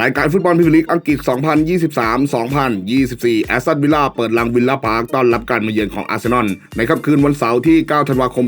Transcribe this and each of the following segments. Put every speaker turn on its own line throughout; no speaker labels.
รายการฟุตบอลพรีเมียร์ลีกอังกฤษ 2023-2024 แอสตันวิลล่าเปิดลังวิลล่าพาร์คต้อนรับการมาเยือนของอาร์เซนอลในค่ำคืนวันเสาร์ที่ 9 ธันวาคม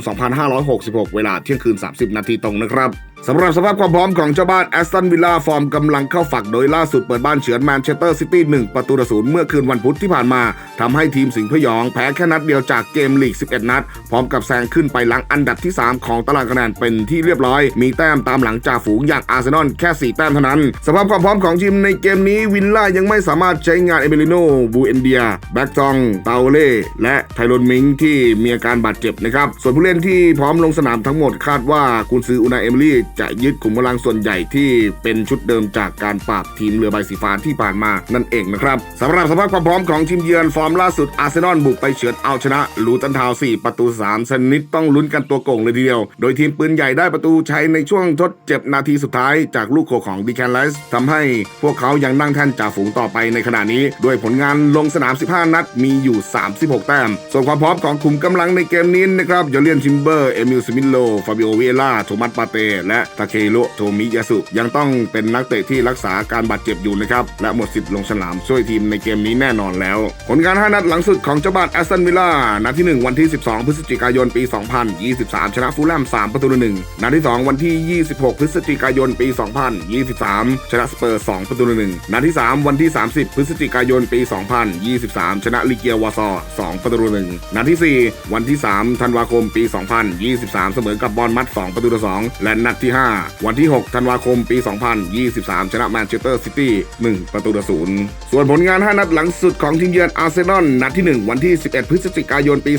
2566 เวลาเที่ยงคืน 30 นาทีตรงนะครับ สำหรับสภาพความพร้อมของเจ้าบ้านแอสตันวิลล่าฟอร์มกำลังเข้าฝักโดยล่าสุดเปิดบ้านเฉือนแมนเชสเตอร์ซิตี้1ประตูต่อศูนย์เมื่อคืนวันพุธที่ผ่านมาทำให้ทีมสิงห์พยองแพ้แค่นัดเดียวจากเกมลีก 11 นัด พร้อมกับแซงขึ้นไปหลังอันดับที่ 3 ของตารางคะแนนเป็นที่เรียบร้อย มีแต้มตามหลังจากฝูงอย่างอาร์เซนอลแค่ 4 แต้มเท่านั้น สภาพความพร้อมของทีมในเกมนี้วิลล่ายังไม่สามารถใช้งานเอเมลิโนบูเอนเดียแบ็กซองเตาเล่และไทโรนมิงที่มีอาการบาดเจ็บนะครับส่วนผู้เล่นที่พร้อมลงสนามทั้งหมดคาดว่ากุนซืออุนาเอมิลี่จะยึดกลุ่มกำลังส่วนใหญ่ที่เป็นชุดเดิมจากการปราบทีมเรือใบสีฟ้าที่ผ่านมานั่นเองนะครับสำหรับสภาพความพร้อมของทีมเยือนฟอร์มล่าสุดอาร์เซนอลบุกไปเฉือนเอาชนะลูตันทาว4ประตู 3 ชนิดต้องลุ้นกันตัวโก่งเลยทีเดียว โดยทีมปืนใหญ่ได้ประตูชัยในช่วงทดเจ็บนาทีสุดท้ายจากลูกโขของดีแคนไลส์ทำให้พวกเขายังนั่งแท่นจ่าฝูงต่อไปในขณะนี้ ด้วยผลงานลงสนาม 15 นัดมีอยู่ 36 แต้ม ส่วนความพร้อมของกลุ่มกำลังในเกมนี้นะครับยอเลียนชิมเบอร์ เอมิลสมิโล ฟาบิโอเวล่าโทมัสปาเต และตาเคโรโทมิยาสุยังต้องเป็นนักเตะที่รักษาการบาดเจ็บอยู่นะครับ และหมดสิทธิ์ลงสนามช่วยทีมในเกมนี้แน่นอนแล้ว ผลงาน5นัดหลังสุดของเจ้าบ้านแอสตันวิลล่านัดที่ 1 วันที่ 12 พฤศจิกายนปี 2023 ชนะฟูลแลม3ประตูต่อ1นัดที่ 2 วันที่ 26 พฤศจิกายนปี 2023 ชนะสเปอร์ 2 ประตูต่อ1นัดที่ 3 วันที่ 30 พฤศจิกายนปี 2023 ชนะลิเกียวาซอร์2ประตูต่อ1นัดที่ 4 วันที่ 3 ธันวาคมปี 2023 เสมอกับบอลมัด 2 ประตูต่อ2และนัดที่ 5 วันที่ 6 ธันวาคมปี 2023 ชนะแมนเชสเตอร์ซิตี้ 1 ประตูต่อ0ส่วนผลงาน 5 นัดหลังสุดของทีมเยือนอาร์เซนอลนัดที่ 1 วันที่ 11 พฤศจิกายนปี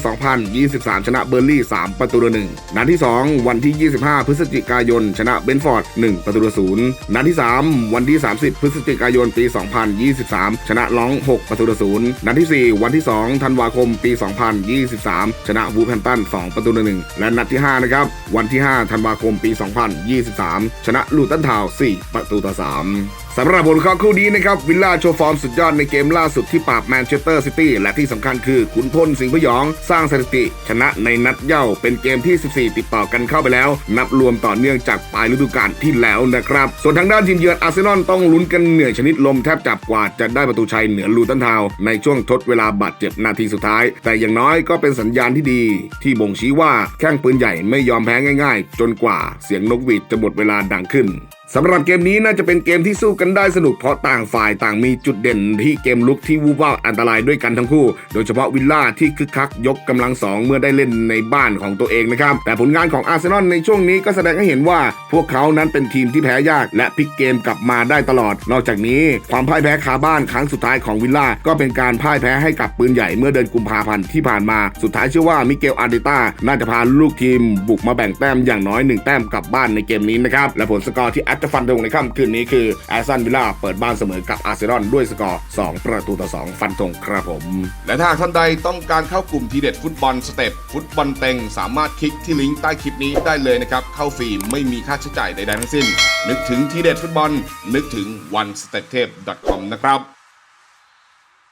2023 ชนะเบอร์ลี่ 3 ประตูต่อ1นัดที่ 2 วันที่ 25 พฤศจิกายน ชนะเบนฟอร์ด 1 ประตูต่อ0นัดที่ 3 วันที่ 30 พฤศจิกายนปี 2023 ชนะล้อง 6 ประตูต่อ0นัดที่ 4 วันที่ 2 ธันวาคมปี 2023 ชนะวูแพนตัน 2 ประตูต่อ1และนัดที่5นะครับวันที่ 5 ธันวาคมปี23 ชนะลูตันทาว4ประตูต่อ3 สำหรับผลข้อคู่นี้นะครับวิลล่าโชว์ฟอร์มสุดยอดในเกมล่าสุดที่ปราบแมนเชสเตอร์ซิตี้และที่สำคัญคือขุนพลสิงห์พยอง สร้างสถิติ ชนะในนัดเย่าเป็นเกมที่ 14 ติดต่อกันเข้าไปแล้ว นับรวมต่อเนื่องจากปลายฤดูกาลที่แล้วนะครับ ส่วนทางด้านทีมเยือนอาร์เซนอลต้องลุ้นกันเหนื่อยชนิดลมแทบจับกว่าจะได้ประตูชัยเหนือลูตันทาวในช่วงทดเวลาบาดเจ็บนาทีสุดท้าย แต่อย่างน้อยก็เป็นสัญญาณที่ดี ที่บ่งชี้ว่าแข้งปืนใหญ่ไม่ยอมแพ้ง่าย ๆ จนกว่าเสียงนกหวีดจะหมดเวลาดังขึ้น สำหรับเกมนี้น่าจะเป็นเกมที่สู้กันได้สนุกเพราะต่างฝ่ายต่างมีจุดเด่นที่เกมลุกที่วูบวาอันตรายด้วยกันทั้งคู่ โดยเฉพาะวิลล่าที่คึกคักยกกำลังสองเมื่อได้เล่นในบ้านของตัวเองนะครับ แต่ผลงานของอาร์เซนอลในช่วงนี้ก็แสดงให้เห็นว่า พวกเขานั้นเป็นทีมที่แพ้ยาก และพลิกเกมกลับมาได้ตลอด นอกจากนี้ ความพ่ายแพ้คาบ้านครั้งสุดท้ายของวิลล่าก็เป็นการพ่ายแพ้ให้กับปืนใหญ่เมื่อเดือนกุมภาพันธ์ที่ผ่านมาสุดท้ายเชื่อว่ามิเกลอาร์เดต้าน่าจะพาลูกทีม บุกมาแบ่งแต้มอย่างน้อยหนึ่งแต้มกลับบ้านในเกมนี้นะครับและผลสกอร์ที่ดจะฟันธงในค่ำคืนนี้คือแอสตันวิลล่าเปิดบ้านเสมอกับอาร์เซนอลด้วยสกอร์ 2 ประตูต่อ 2 ฟันธงครับผม
และถ้าท่านใดต้องการเข้ากลุ่มทีเด็ดฟุตบอลสเต็ปฟุตบอลเต็งสามารถคลิกที่ลิงก์ใต้คลิปนี้ได้เลยนะครับ เข้าฟรีไม่มีค่าใช้จ่ายใดๆทั้งสิ้น นึกถึงทีเด็ดฟุตบอลนึกถึง one step tape com นะครับ